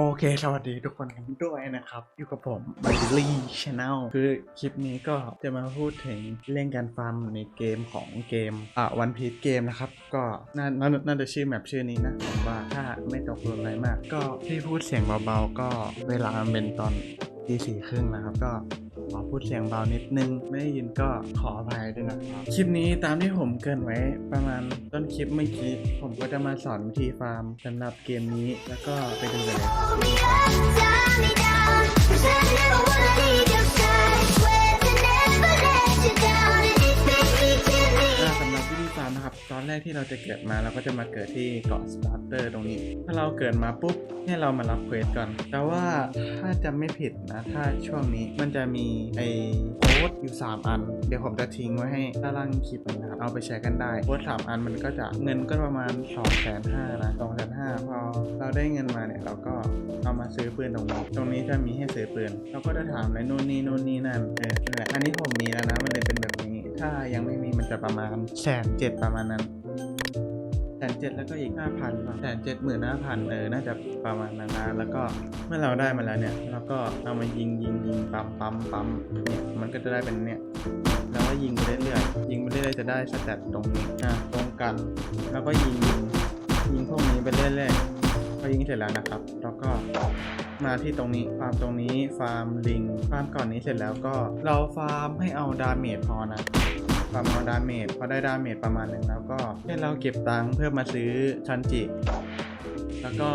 โอเค สวัสดีทุกคนด้วยนะครับ อยู่กับผม b บ i l l y Channel คือคลิปนี้ก็จะมาพูดถึงเรื่องการฟาร์มในเกมของเกม อะวันพี e เกมนะครับ ก็น่าน่าจะชื่อแมปชื่อนี้นะ ผมว่าถ้าไม่ตกหล่นอะไรมาก ก็ที่พูดเสียงเบาๆ ก็เวลาเป็นตอนตีสี่ครึ่งนะครับ ก็ ขอพูดเสียงเบานิดนึง ไม่ได้ยินก็ขออภัยด้วยนะครับ คลิปนี้ตามที่ผมเกินไว้ประมาณต้นคลิปเมื่อกี้ ผมก็จะมาสอนวิธีฟาร์มสำหรับเกมนี้แล้วก็ไปดูกันเลย ครับ ตอนแรกที่เราจะเกิดมาเราก็จะมาเกิดที่เกาะสตาร์เตอร์ตรงนี้ ถ้าเราเกิดมาปุ๊บให้เรามารับเควสก่อน แต่ว่าถ้าจำไม่ผิดนะ ถ้าช่วงนี้มันจะมีไอ้โค้ดอยู่ 3 อัน เดี๋ยวผมจะทิ้งไว้ให้ด้านล่างคลิปนะครับ เอาไปใช้กันได้โค้ด3อันมันก็จะเงินก็ประมาณ2 5 0 0 0นห้านะ2 5 0 0 0พอเราได้เงินมาเนี่ยเราก็เอามาซื้อปืนตรงนี้ตรงนี้จะมีให้ซื้อปืนเราก็จะถามเลยนู่นนี่นู่นนี่นั่นเออนั่นแหละอันนี้ผมมีแล้วนะมันเลยเป็น ถ้ายังไม่มีมันจะประมาณแสนเจ็ดประมาณนั้นแสนเจ็ดแล้วก็อีกห้าพันแสนเจ็ดหมื่นห้าพันเออ น่าจะประมาณนั้นนะแล้วก็เมื่อเราได้มาแล้วเนี่ย เราก็เอามายิงยิงยิงปั๊มปั๊มปั๊มเนี่ยมันก็จะได้เป็นเนี่ยแล้วก็ยิงไปเรื่อยๆยิงไปเรื่อยๆจะได้สแตทตรงนี้อะตรงกัน แล้วก็ยิงยิงยิงพวกนี้ไปเรื่อยๆพอยิงเสร็จแล้วนะครับ แล้วก็ มาที่ตรงนี้ฟาร์มตรงนี้ฟาร์มลิงฟาร์มก่อนนี้เสร็จแล้วก็เราฟาร์มให้เอาดาเมจพอนะฟาร์มเอาดาเมจพอได้ดาเมจประมาณหนึ่งแล้วก็ให้เราเก็บตังค์เพื่อมาซื้อชันจิ แล้วก็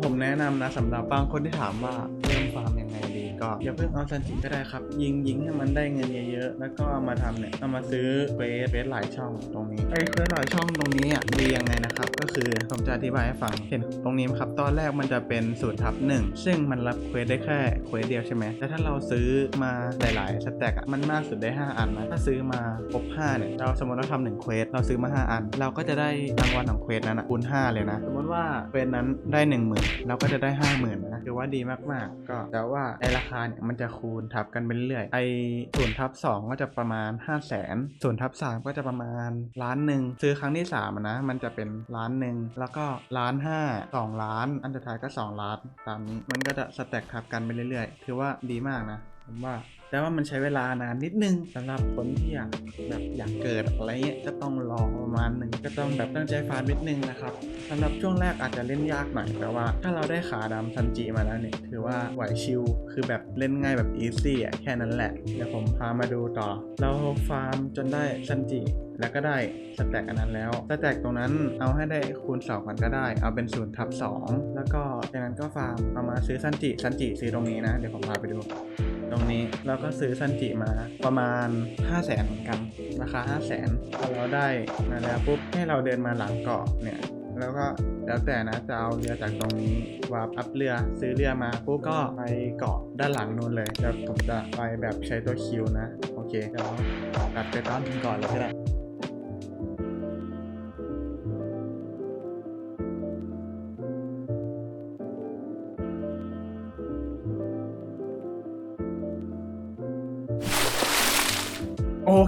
ผมแนะนำนะสำหรับบางคนที่ถามว่าเริ่มฟาร์มยังไงดี ก็อย่าเพิ่งเอาชันจิก็ได้ครับ ยิงยิงให้มันได้เงินเยอะๆแล้วก็เอามาทำเนี่ยเอามาซื้อเควสเควสหลายช่องตรงนี้ไอ้เควสหลายช่องตรงนี้อะดียังไงนะครับ ก็คือผมจะอธิบายให้ฟังเห็นตรงนี้ครับตอนแรกมันจะเป็นสูตรทับหนึ่งซึ่งมันรับเควสได้แค่เควสเดียวใช่ไหมแต่ถ้าเราซื้อมาหลายๆสแต็กอะมันมากสุดได้ 5 อันนะถ้าซื้อมาครบ5เนี่ยเราสมมติเราทำหนึ่งเควสเราซื้อมา 5 อัน เราก็จะได้รางวัลของเควสนั้นอะคูณ5เลยนะสมมติว่าเควสนั้นได้1 0,000เราก็จะได้ 50,000นะถือว่าดีมากๆ ก็แต่ว่าไอราคาเนี่ยมันจะคูณทับกันไปเรื่อยๆไอศูนย์ทับสองก็จะประมาณ 5 0 0 0 0 0ศูนย์ทับสามก็จะประมาณล้านหนึ่งซื้อครั้งที่3ามนะมันจะเป็นล้านหนึ่งแล้วก็ล้านห้าสองล้าน อันสุดท้ายก็ 2 ล้านตามนี้มันก็จะสแต็กทับกันไปเรื่อยๆ ถือว่าดีมากนะ ผมว่าแต่ว่ามันใช้เวลานานนิดนึงสำหรับคนที่อยากแบบอยากเกิดอะไรเงี้ยก็ต้องรอประมาณหนึ่งก็ต้องแบบตั้งใจฟาร์มนิดนึงนะครับสำหรับช่วงแรกอาจจะเล่นยากหน่อยแต่ว่าถ้าเราได้ขาดำซันจิมาแล้วเนี่ยถือว่าไหวชิลคือแบบเล่นง่ายแบบอีซี่อะแค่นั้นแหละเดี๋ยวผมพามาดูต่อ เราฟาร์มจนได้ซันจิแล้วก็ได้สแต็กอันนั้นแล้วสแต็กตรงนั้นเอาให้ได้คูณ2กันก็ได้ เอาเป็น0ูนย์ทับสแล้วก็จากนั้นก็ฟาร์มเอามาซื้อซันจิซันจิซื้อตรงนี้นะ เดี๋ยวผมพาไปดู ตรงนี้เราก็ซื้อซันจิมาประมาณ 5 0 0แสนเหมือนกันราคา 5 0 0แสนพอเราได้มาแล้วปุ๊บให้เราเดินมาหลังเกาะเนี่ยแล้วก็แล้วแต่นะจะเอาเรือจากตรงนี้วาร์ปอัพเรือซื้อเรือมาปุ๊บก็ไปเกาะด้านหลังนู่นเลยเดี๋ยวผมจะไปแบบใช้ตัวคิวนะ โอเคเดี๋ยวตัดไปตอนถึงก่อนเลยก็ได้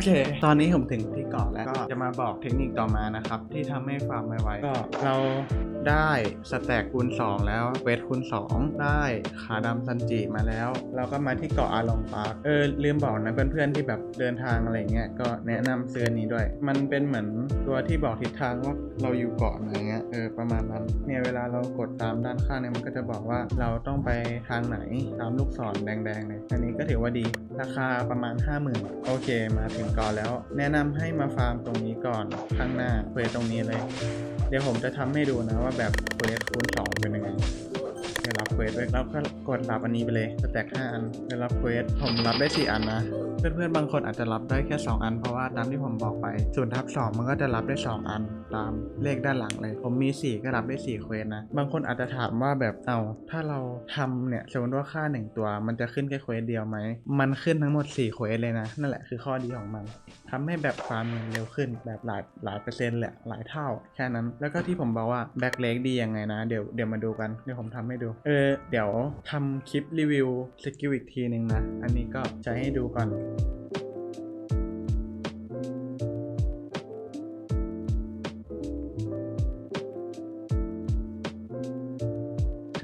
เค ตอนนี้ผมถึงที่เกาะแล้วก็จะมาบอกเทคนิคต่อมานะครับ ที่ทำให้ฟาร์มไวๆก็เรา ได้สแต็กคูณ 2 แล้วเวทคูณ 2 ได้ขาดำซันจิมาแล้ว เราก็มาที่เกาะอาลองปาร์คเออลืมบอกนะเพื่อนๆที่แบบเดินทางอะไรเงี้ยก็แนะนำซื้อนนี้ด้วย มันเป็นเหมือนตัวที่บอกทิศทางว่าเราอยู่เกาะไหนเงี้ยเออประมาณนั้นเนี่ยเวลาเรากดตามด้านข้างเนี่ยมันก็จะบอกว่าเราต้องไปทางไหนตามลูกศรแดงๆเลยอันนี้ก็ถือว่าดีราคาประมาณ 50,000โอเค มาถึงเก่อนแล้ว แนะนำให้มาฟาร์มตรงนี้ก่อนข้างหน้าเควสตรงนี้เลย ดี๋ยวผมจะทำให้ดูนะว่าแบบเควสคูณ2เป็นยังไง รับเควสไว้แล้วก็กดรับอันนี้ไปเลยสแตก5อันเลยรับเควสผมรับได้ 4 อันนะ เพื่อนๆบางคนอาจจะรับได้แค่ 2 อัน เพราะว่าตามที่ผมบอกไปส่วนทับ2มันก็จะรับได้ 2 อัน ตามเลขด้านหลังเลย ผมมี 4 ก็รับได้4เควสนะ บางคนอาจจะถามว่าแบบเอาถ้าเราทำเนี่ยสมมติว่าค่า 1 ตัว มันจะขึ้นแค่เควสเดียวไหมมันขึ้นทั้งหมด4เควสเลยนะนั่นแหละคือข้อดีของมันทำให้แบบฟามเงินเร็วขึ้นแบบหลายหลายเปอร์เซ็นต์แหละหลายเท่าแค่นั้น แล้วก็ที่ผมบอกว่าแบ็คเล็กดียังไงนะเดี๋ยวเดี๋ยวมาดูกันเดี๋ยวผมทำให้ดูเออเดี๋ยวทำคลิปรีวิวสกิลอีกทีหนึ่งนะ อันนี้ก็จะให้ดูก่อน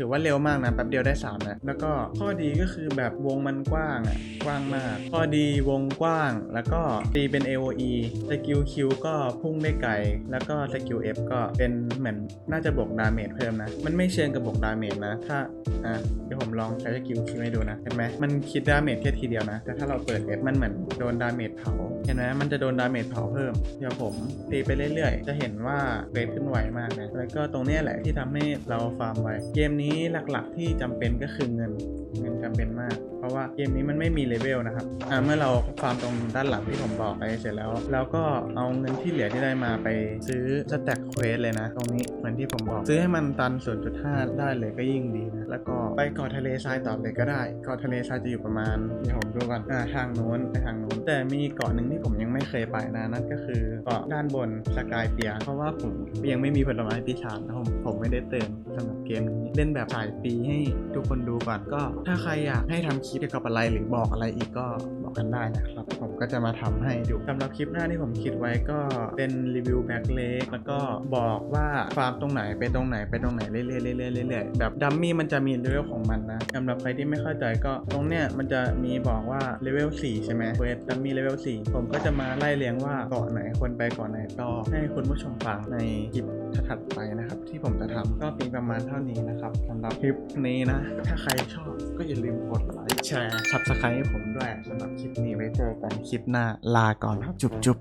ถือว่าเร็วมากนะแป๊บเดียวได้3แล้วแล้วก็ข้อดีก็คือแบบวงมันกว้างอะกว้างมาก ข้อดีวงกว้าง แล้วก็ตีเป็น AOE สกิล Q ก็พุ่งได้ไกล แล้วก็สกิล F ก็เป็นเหมือนน่าจะบวกดาเมจเพิ่มนะ มันไม่เชิงกับบวกดาเมจนะ ถ้าอะเดี๋ยวผมลองใช้สกิล Q ให้ดูนะ เห็นไหมมันคิดดาเมจแค่ทีเดียวนะ แต่ถ้าเราเปิด F มันเหมือนโดนดาเมจเผาเห็นไหมมันจะโดนดาเมจเผาเพิ่ม เดี๋ยวผมตีไปเรื่อยๆ จะเห็นว่าเกรดขึ้นไวมากนะ แล้วก็ตรงนี้แหละที่ทำให้เราฟาร์มไวเกมนี้หลักๆที่จำเป็นก็คือเงิน เงินจำเป็นมาก เพราะว่าเกมนี้มันไม่มีเลเวลนะครับ อ่าเมื่อเราฟาร์มตรงด้านหลังที่ผมบอกไปเสร็จแล้วแล้วก็เอาเงินที่เหลือที่ได้มาไปซื้อสแต็กเควสเลยนะ ตรงนี้เหมือนที่ผมบอกซื้อให้มันตัน 0.5 ได้เลยก็ยิ่งดีนะแล้วก็ไปเกาะทะเลทรายต่อเลยก็ได้เกาะทะเลทรายจะอยู่ประมาณเดี๋ยวผมดูก่อนอ่าทางนู้นไปทางนู้นแต่มีเกาะหนึ่งที่ผมยังไม่เคยไปนะนั่นก็คือเกาะด้านบนสกายเปีย เพราะว่าผมยังไม่มีผลไม้ปีชานะผมผมไม่ได้เติมสำหรับเกมนี้ เล่นแบบสายปีให้ทุกคนดูก่อนก็ ถ้าใครอยากให้ทำคลิปเกี่ยวกับอะไรหรือบอกอะไรอีกก็บอกกันได้นะครับ ผมก็จะมาทำให้ดูสำหรับคลิปหน้าที่ผมคิดไว้ก็เป็นรีวิวแบ็กเลกแล้วก็บอกว่าฟาร์มตรงไหนไปตรงไหนไปตรงไหนเรื่อยๆเรื่อยๆเรื่อยๆแบบดัมมี่มันจะมีเลเวลของมันนะสำหรับใครที่ไม่เข้าใจก็ตรงเนี้ยมันจะมีบอกว่าเลเวล4ใช่ไหมเวสดัมมี่เลเวล4ผมก็จะมาไล่เรียงว่าเกาะไหนควรไปเกาะไหนต่อให้คุณผู้ชมฟังในคลิปถัดไปนะครับ ที่ผมจะทำก็มีประมาณเท่านี้นะครับสำหรับคลิปนี้นะ ถ้าใครชอบก็อย่าลืมกดไลค์แชร์ซับสไครต์ให้ผมด้วยสำหรับคลิปนี้ไว้เจอกันคลิปหน้าลาก่อนครับจุ๊บจุ๊บ